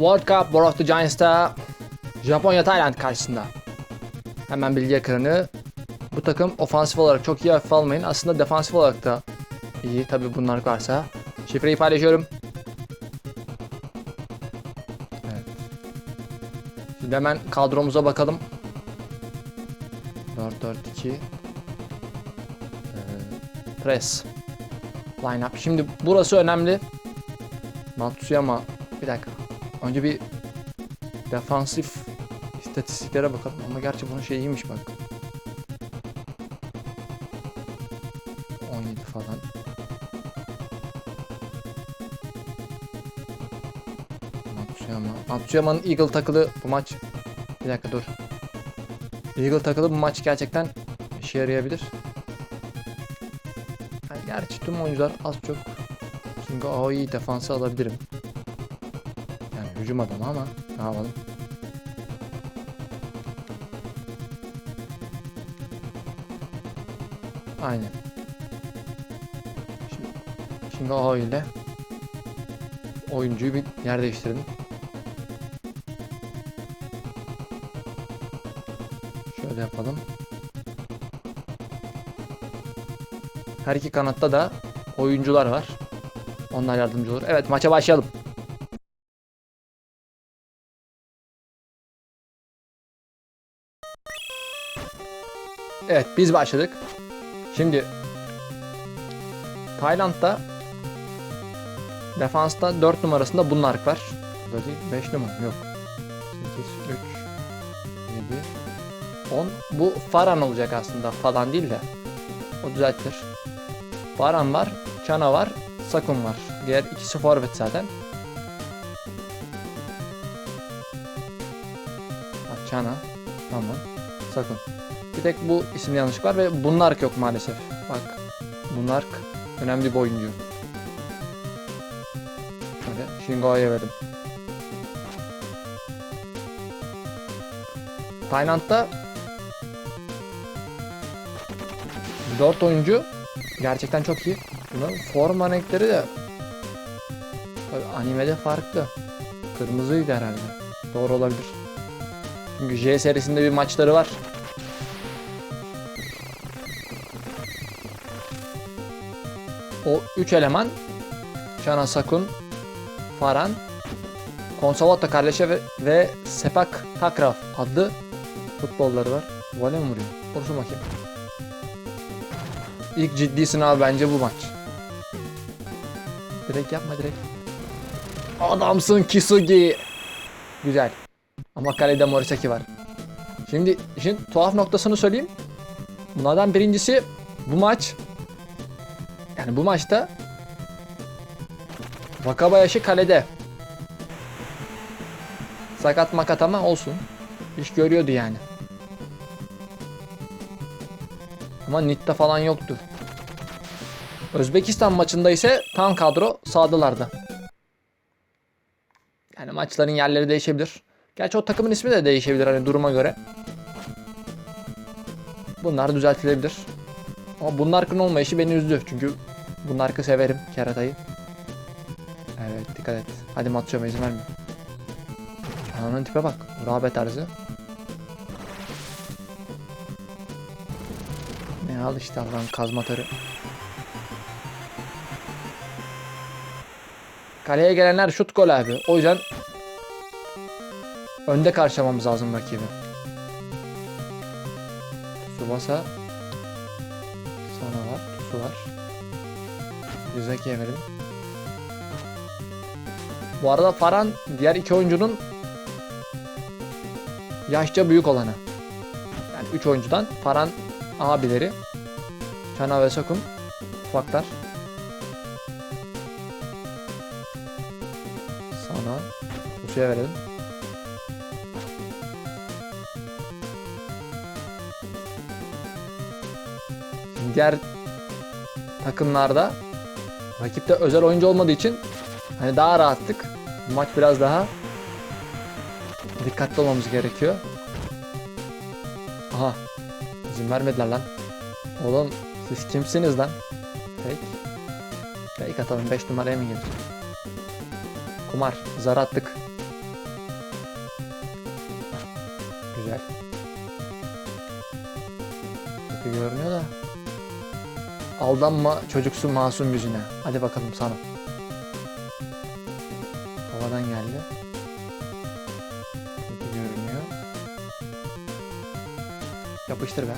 World Cup War of the Giants'ta Japonya Tayland karşısında. Hemen bilgi ekranı. Bu takım ofansif olarak çok iyi hafife almayın. Aslında defansif olarak da iyi. Tabi bunlar varsa. Şifreyi paylaşıyorum. Evet. Şimdi hemen kadromuza bakalım. 4-4-2 Ee, Press Line up. Şimdi burası önemli. Matsuyama. Önce bir defansif istatistiklere bakalım. Ama gerçi bunun şey iyiymiş bak. 17 falan. Matsuyama. Matsuyama'nın Eagle takılı bu maç. Bir dakika dur. Eagle takılı bu maç gerçekten işe yarayabilir. Yani gerçi tüm oyuncular az çok King AOE defansı alabilirim. Hücum adamı ama ne yapalım. Aynen. Şimdi, şimdi AOE ile oyuncuyu bir yer değiştirdim. Şöyle yapalım. Her iki kanatta da oyuncular var. Onlar yardımcı olur. Evet maça başlayalım. Evet biz başladık. Şimdi Tayland'da defansta 4 numarasında bunlar var. Burada değil 5 numara yok. 8, 3, 7, 10. Bu Faran olacak aslında falan değil de. O düzeltilir. Baran var, Çana var, Sakun var. Diğer ikisi forvet zaten. Çana, tamam, Sakun. Bir tek bu isim yanlış var ve Bunlark yok maalesef. Bak, Bunlark önemli bir oyuncu. Şöyle Shingo'ya verdim. Tayland'da 4 oyuncu gerçekten çok iyi. Bunların forma renkleri de animede farklı. Kırmızıydı herhalde. Doğru olabilir. Çünkü J serisinde bir maçları var. 3 eleman Şana Sakun, Faran, Konsavata kardeşe ve, ve Sepak Takrav adlı futbolları var. Vole mi vuruyor? Vursun bakayım. İlk ciddi sınav bence bu maç. Direkt yapma direkt. Adamsın Kisugi. Güzel. Ama kalede Morisaki var. Şimdi işin tuhaf noktasını söyleyeyim. Bunlardan birincisi bu maç. Yani bu maçta Wakabayashi kalede. Sakat makat ama olsun. İş görüyordu yani. Ama Nitta falan yoktu. Özbekistan maçında ise tam kadro sağdalardı. Yani maçların yerleri değişebilir. Gerçi o takımın ismi de değişebilir hani duruma göre. Bunlar düzeltilebilir. Ama bunların olmayışı beni üzdü. Çünkü bunları severim keratayı. Evet dikkat et. Hadi Matsuyama izin vermiyor. Ananın tipe bak. Rağbet tarzı. Ne al işte Allah'ın kazmatarı. Kaleye gelenler şut gol abi. O yüzden önde karşılamamız lazım rakibi. Tsubasa sana var. Yuzaki'ye verelim. Bu arada Faran diğer iki oyuncunun yaşça büyük olanı. Yani 3 oyuncudan Faran abileri Çana ve Sakun ufaklar. Sana Tusu'ya verelim. Diğer takımlarda rakipte özel oyuncu olmadığı için hani daha rahattık. Bu maç biraz daha dikkatli olmamız gerekiyor. Aha. İzin vermediler lan. Oğlum siz kimsiniz lan? Fake. Fake atalım 5 numaraya mı? Kumar. Zar attık. Aldanma çocuksu masum yüzüne. Hadi bakalım sana. Havadan geldi. Görünüyor. Yapıştır be.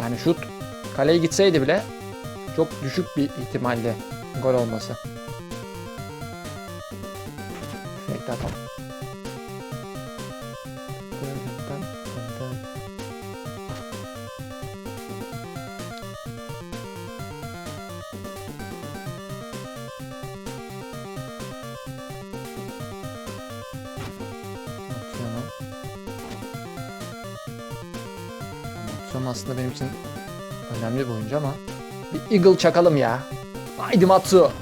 Yani şut kaleye gitseydi bile çok düşük bir ihtimalle gol olması. Bekle atalım. Eagle çakalım ya. Haydi Matsu.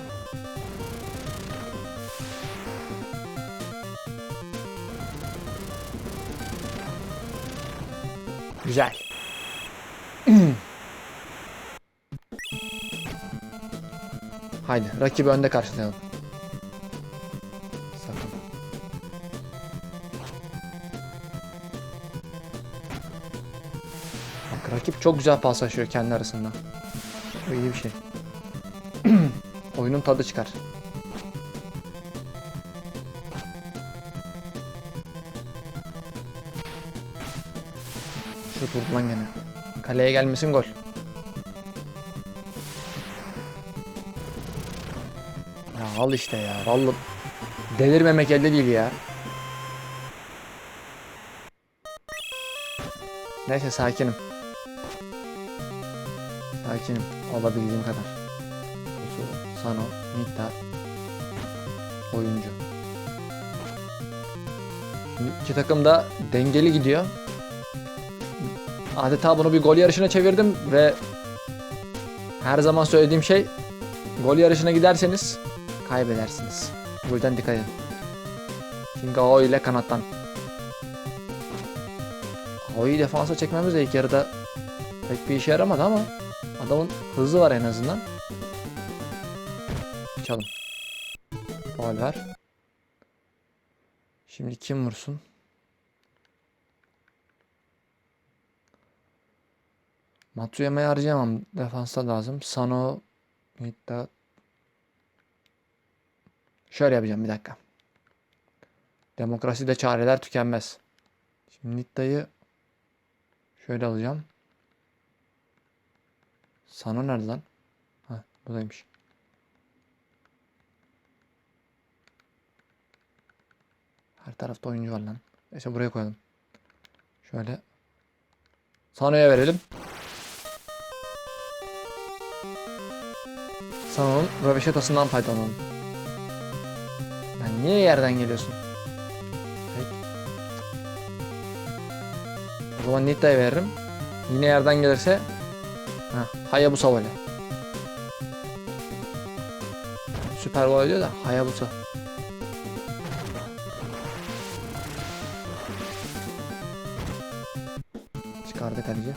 Güzel. Haydi rakibi önde karşılayalım. Sakın. Bak rakip çok güzel paslaşıyor kendi arasında. Bu iyi bir şey. Oyunun tadı çıkar. Şu vurdu lan gene. Kaleye gelmesin gol. Ya al işte ya. Vallahi delirmemek elde değil ya. Neyse sakinim. Sakinim. Olabildiğim kadar. Usu, Sano, Nita, oyuncu. Şimdi iki takım da dengeli gidiyor. Adeta bunu bir gol yarışına çevirdim ve her zaman söylediğim şey gol yarışına giderseniz kaybedersiniz. Bu yüzden dikkat edin. Şimdi Ao ile kanattan. Ao'yu defansa çekmemiz de ilk yarıda pek bir işe yaramadı ama adamın hızı var en azından. Çalım. Faul ver. Şimdi kim vursun? Matsuyama'yı harcayamam. Defansta lazım. Sano, Nitta. Şöyle yapacağım bir dakika. Demokraside çareler tükenmez. Şimdi Nitta'yı şöyle alacağım. Sano nerede lan? Ha, buradaymış. Her tarafta oyuncu var lan. Neyse buraya koyalım. Şöyle. Sano'ya verelim. Sano'nun röveşatasından faydalanalım. Lan niye yerden geliyorsun? O zaman Nitta'ya veririm. Yine yerden gelirse Ha, Hayabusa böyle. Süper gol diyor da Hayabusa. Çıkardı kaleci.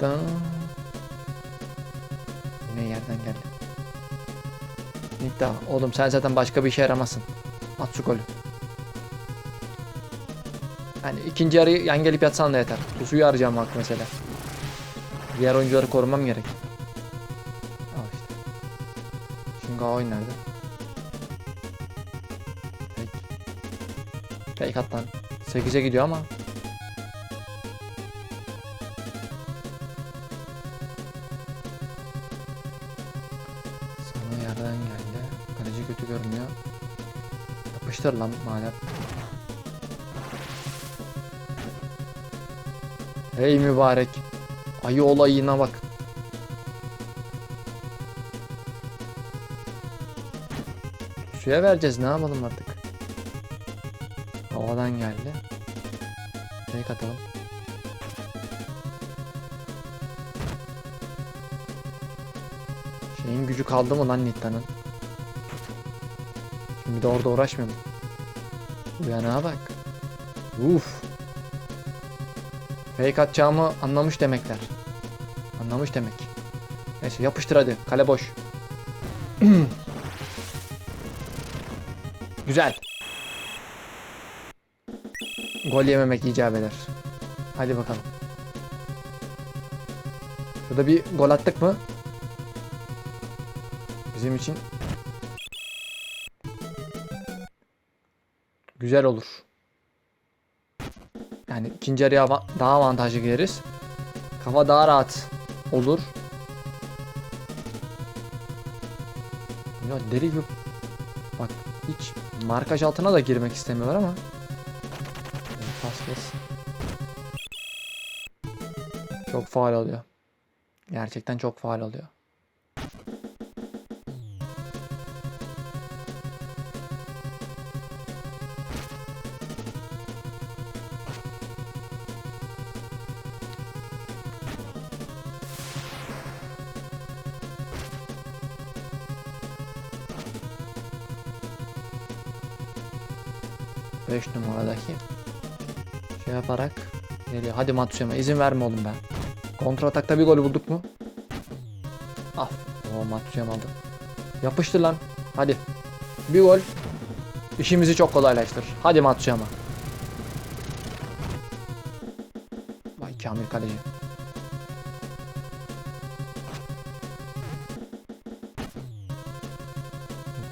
Dan. Yine yerden geldi. Nidda. Oğlum sen zaten başka bir işe yaramazsın. At şu golü. Yani ikinci yarıyı yan gelip yatsan da yeter. Pusuyu arayacağım bak mesela. Diğer oyuncuları korumam gerek. Al işte. Şimdi oyun nerede? Peki. Peki at lan. 8'e gidiyor ama. Yerden geldi. Kaleci kötü görünüyor. Yapıştır lan madem. Hey mübarek. Ayı olayına bak. Suya vereceğiz ne yapalım artık. Havadan geldi. Tek atalım. Şeyin gücü kaldı mı lan Nitta'nın? Şimdi de orada uğraşmayalım. Uyanağa bak. Uf. Fake atacağımı anlamış demekler. Anlamış demek. Neyse yapıştır hadi. Kale boş. Güzel. Gol yememek icap eder. Hadi bakalım. Şurada bir gol attık mı? Bizim için güzel olur. Yani ikinci yarıya daha avantajlı gireriz. Kafa daha rahat olur. Ya deli gibi bak hiç markaj altına da girmek istemiyorlar ama pas pas. Çok faal oluyor. Gerçekten çok faal oluyor. Beş numaradaki şey yaparak geliyor. Hadi Matsuyama izin verme oğlum ben. Kontra atakta bir gol bulduk mu? Ah. O Matsuyama aldı. Yapıştır lan. Hadi. Bir gol. İşimizi çok kolaylaştırır. Hadi Matsuyama. Vay Kamil kaleci.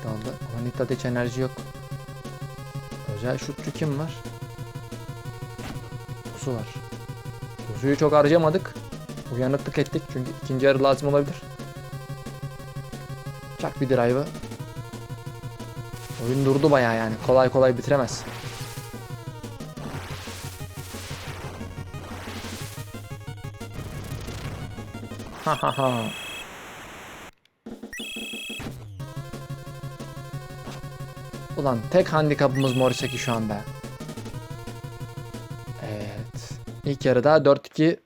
Aldı. Ama Nitta'da hiç enerji yok. Özel şutçu kim var? Kuzu var. Kuzuyu çok harcamadık. Uyanıklık ettik çünkü ikinci yarı lazım olabilir. Çak bir drive'ı. Oyun durdu bayağı yani. Kolay kolay bitiremez. Ha ha ha. Ulan tek handikapımız Morisaki şu anda. Evet. İlk yarıda 4-2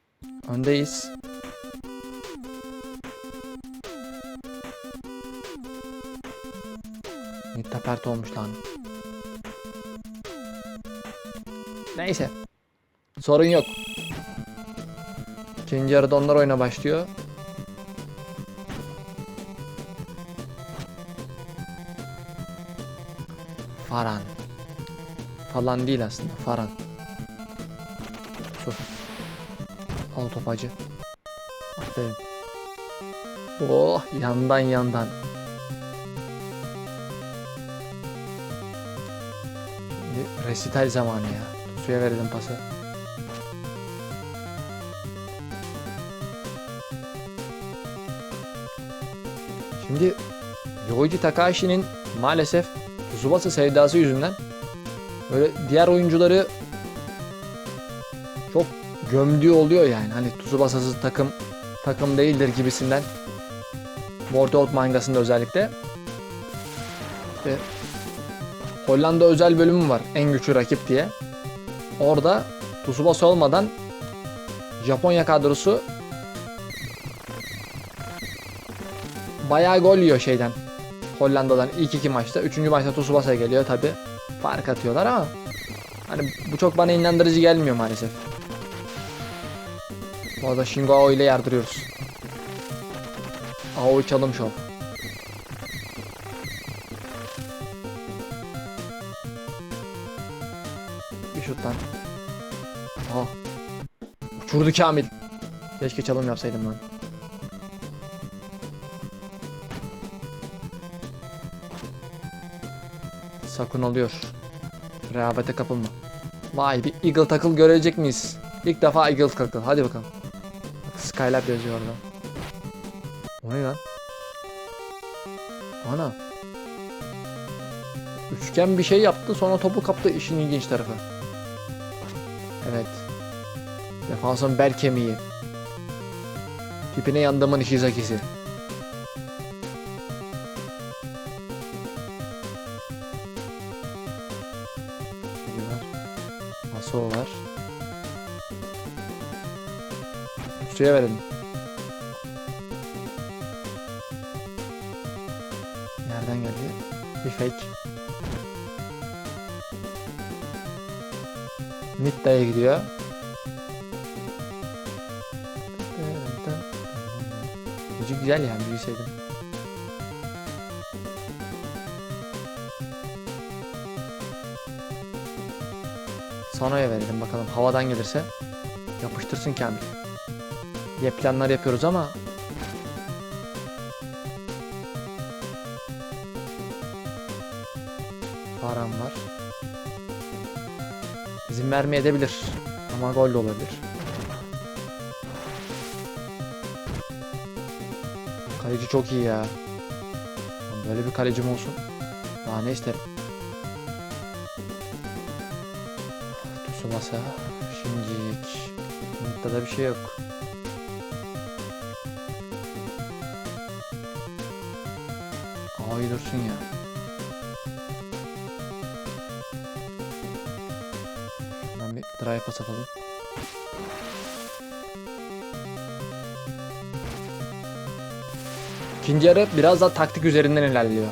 öndeyiz. Nitta pert olmuş lan. Neyse. Sorun yok. İkinci yarıda onlar oyuna başlıyor. Faran. Falan değil aslında. Faran. Su. Al topacı. Aferin. Oh yandan yandan. Şimdi resital zamanı ya. Suya verelim pası. Şimdi Yoichi Takashi'nin maalesef Tsubasa sevdası yüzünden böyle diğer oyuncuları çok gömdüğü oluyor yani. Hani Tsubasa'sız takım takım değildir gibisinden. Mortal mangasında özellikle. İşte Hollanda özel bölümü var. En güçlü rakip diye. Orada Tsubasa olmadan Japonya kadrosu bayağı gol yiyor şeyden. Hollanda'dan ilk iki maçta. Üçüncü maçta Tsubasa geliyor tabi. Fark atıyorlar ama hani bu çok bana inandırıcı gelmiyor maalesef. Bu arada Shingo Aoi ile yardırıyoruz. Aoi çalım şov. Bir şuttan. Aha. Uçurdu Kamil. Keşke çalım yapsaydım ben. Sakın alıyor. Rehavete kapılma. Vay bir Eagle takıl görecek miyiz? İlk defa Eagle takıl. Hadi bakalım. Bak Skylab yazıyor orada. O ne lan? Ana. Üçgen bir şey yaptı sonra topu kaptı işin ilginç tarafı. Evet. Defansın bel kemiği. Tipine yandımın Ishizaki'si. Maso var. Suya verelim. Nereden geldi? Bir fake. Nitta'ya gidiyor. Kaleci güzel yani büyüseydim. Sano'ya verelim bakalım. Havadan gelirse yapıştırsın Kamil. Diye planlar yapıyoruz ama param var. İzin vermeyebilir ama gol de olabilir. Kaleci çok iyi ya. Böyle bir kalecim olsun. Daha ne isterim. Tsubasa. Şimdilik. Umut'ta da bir şey yok. Ay dursun ya. Şuradan bir drive pas atalım. İkinci yarı biraz daha taktik üzerinden ilerliyor.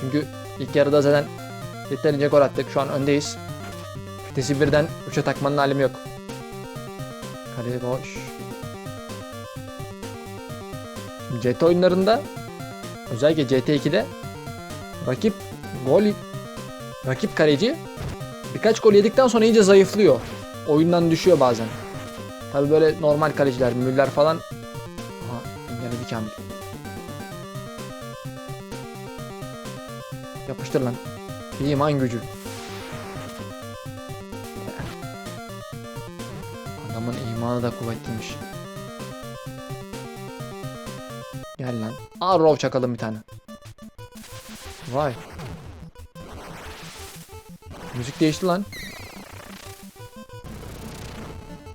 Çünkü ilk yarıda zaten yeterince gol attık. Şu an öndeyiz. Vitesi birden 3'e takmanın alemi yok. Kale boş. CT oyunlarında özellikle CT2'de rakip gol rakip kaleci birkaç gol yedikten sonra iyice zayıflıyor. Oyundan düşüyor bazen. Tabi böyle normal kaleciler, Müller falan Aha, engelledi Kamil. Yapıştır lan. İman gücü. Adamın imanı da kuvvetliymiş. Gel lan. Aa rov çakalım bir tane. Vay. Müzik değişti lan.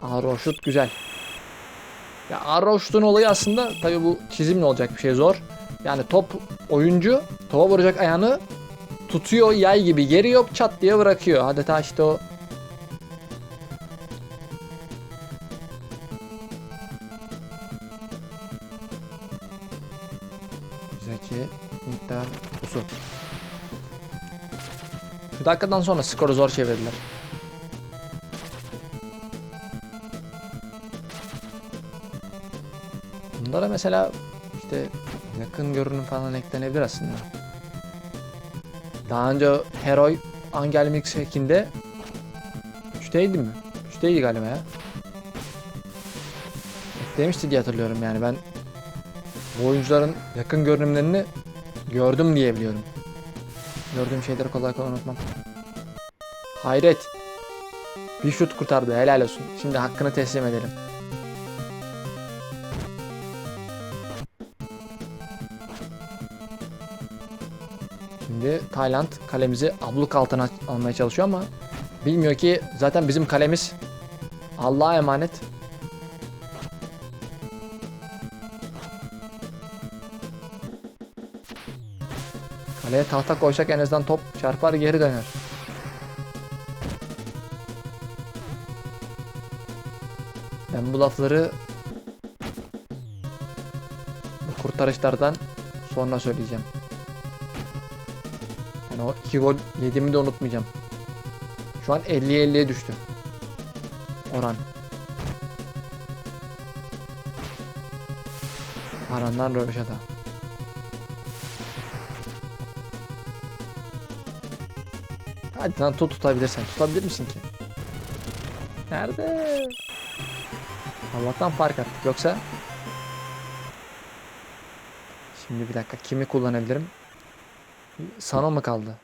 Arrow şut güzel. Ya Arrow şutun olayı aslında tabi bu çizimle olacak bir şey zor. Yani top oyuncu topa vuracak ayağını tutuyor yay gibi geriyor çat diye bırakıyor. Adeta işte o dakikadan sonra skoru zor çevirdiler. Bunlara mesela işte yakın görünüm falan eklenebilir aslında. Daha önce Heroy Angel Mix hack'inde 3'teydi mi? 3'teydi galiba ya. Eklemişti diye hatırlıyorum yani ben bu oyuncuların yakın görünümlerini gördüm diye biliyorum. Gördüğüm şeyleri kolay kolay unutmam. Hayret. Bir şut kurtardı helal olsun. Şimdi hakkını teslim edelim. Şimdi Tayland kalemizi abluk altına almaya çalışıyor ama bilmiyor ki zaten bizim kalemiz Allah'a emanet. Kaleye tahta koysak en azından top çarpar geri döner. Ben bu lafları bu kurtarışlardan sonra söyleyeceğim. Yani o iki gol yediğimi de unutmayacağım. Şu an 50'ye 50'ye düştü. Oran. Arandan Röveşata. Hadi lan tut tutabilirsen. Tutabilir misin ki? Nerede? Allah'tan fark attık. Yoksa Şimdi bir dakika. Kimi kullanabilirim? Sano mu kaldı?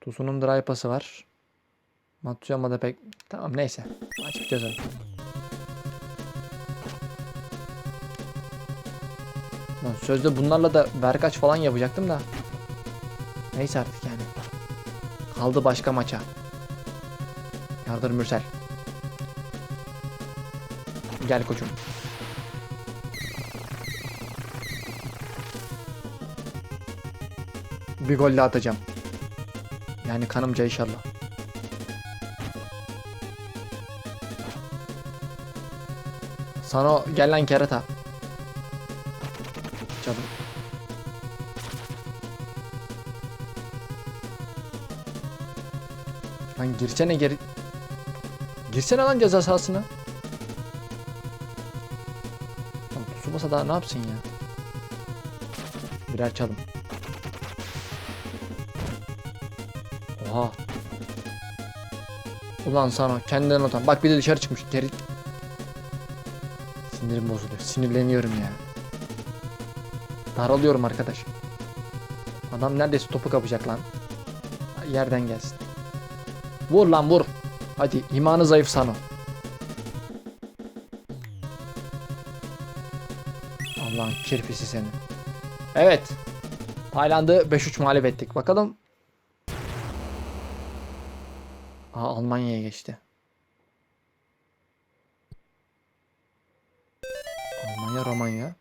Tusun'un drive pası var. Matsuyama da pek... Tamam neyse. Maç biteceğiz. Lan sözde bunlarla da verkaç falan yapacaktım da. Neyse artık. Kaldı başka maça. Yardır Mürsel. Gel koçum. Bir gol daha atacağım. Yani kanımca inşallah. Sana gel lan kerata. Lan girsene geri. Girsene lan ceza sahasına. Tsubasa daha ne yapsın ya? Birer çalım. Oha. Ulan sana kendinden utan. Bak bir de dışarı çıkmış. Teri... Sinirim bozuluyor. Sinirleniyorum ya. Daralıyorum arkadaş. Adam neredeyse topu kapacak lan. Yerden gelsin. Vur lan vur. Hadi imanı zayıf Sano. Allah'ın kirpisi seni. Evet. Tayland'ı 5-3 mağlup ettik. Bakalım. Aa, Almanya'ya geçti. Almanya, Romanya.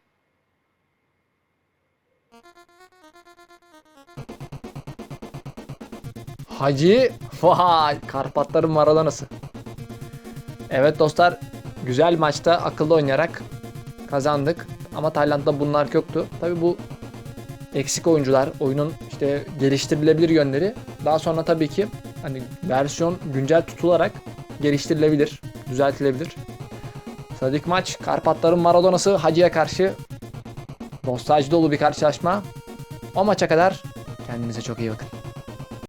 Hacı. Vay. Karpatların Maradona'sı. Evet dostlar. Güzel maçta akıllı oynayarak kazandık. Ama Tayland'da bunlar yoktu. Tabi bu eksik oyuncular, oyunun işte geliştirilebilir yönleri daha sonra tabii ki hani versiyon güncel tutularak geliştirilebilir, düzeltilebilir. Sıradaki maç Karpatların Maradona'sı Hacı'ya karşı nostalji dolu bir karşılaşma. O maça kadar kendinize çok iyi bakın.